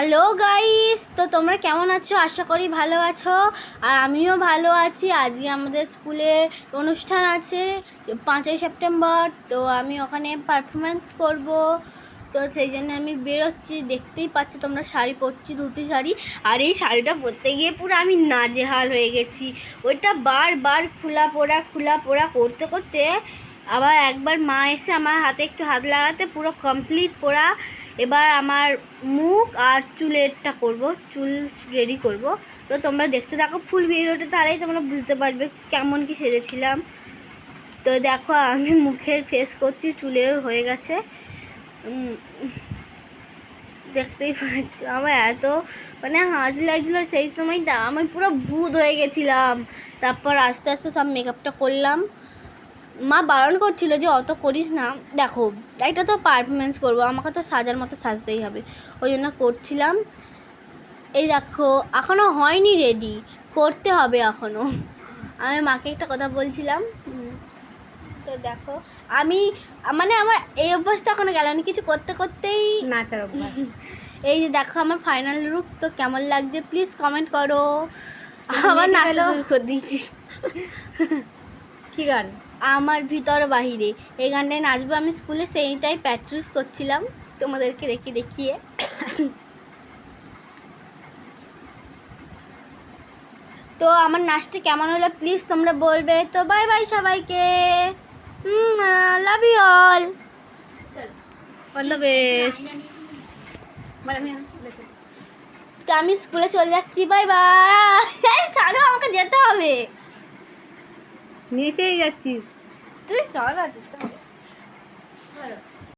Hello guys তো তোমরা কেমন আছো? আশা করি ভালো আছো। আর আমিও ভালো আছি। আজকে আমাদের স্কুলে অনুষ্ঠান আছে পাঁচই সেপ্টেম্বর। তো আমি ওখানে পারফরমেন্স করব। তো সেই জন্য আমি বেরোচ্ছি। দেখতেই পাচ্ছি তোমরা শাড়ি পরছি, ধুতি শাড়ি। আর এই শাড়িটা পরতে গিয়ে পুরো আমি নাজেহাল হয়ে গেছি। ওইটা বারবার খোলা পোড়া খোলা পোড়া করতে করতে আবার একবার মা এসে আমার হাতে একটু হাত লাগাতে পুরো কমপ্লিট পোড়া। এবার আমার মুখ আর চুলেরটা করব, চুল রেডি করব। তো তোমরা দেখতে থাকো ফুল ভিডিওটা, তাহলেই তোমরা বুঝতে পারবে কেমন কি সেজেছিলাম। তো দেখো আমি মুখের ফেস করছি, চুলেও হয়ে গেছে। দেখতেই পাচ্ছ আমার এত মানে হাসি লাগছিল সেই সময়টা। আমি পুরো ভূত হয়ে গেছিলাম। তারপর আস্তে আস্তে সব মেকআপটা করলাম। মা বারণ করছিল যে অত করিস না। দেখো এটা তো পারফরমেন্স করব আমাকে তো সাজার মতো সাজতেই হবে। ওই জন্য করছিলাম। এই দেখো এখনও হয়নি রেডি করতে হবে এখনও আমি মাকে একটা কথা বলছিলাম তো দেখো আমি মানে আমার এই অভ্যাসটা এখনও গেল না কিছু করতে করতেই নাচার অভ্যাস। এই যে দেখো আমার ফাইনাল লুক তো কেমন লাগছে? প্লিজ কমেন্ট করো। আবার নিচে। শুরু করে দিয়েছি। কি গান? আমার ভিতর বাহিরে। এই গানটায় নাচবো আমি স্কুলে সেইটাই প্র্যাকটিস করছিলাম। তোমাদেরকে দেখি দেখিয়ে। তো আমার নাচটা কেমন হলো? প্লিজ তোমরা বলবে। তো বাই বাই সবাইকে। Love you all all the best তো আমি স্কুলে চলে যাচ্ছি। বাই বাই ছাড়ো। নিচেই যাচ্ছিস। তুই চল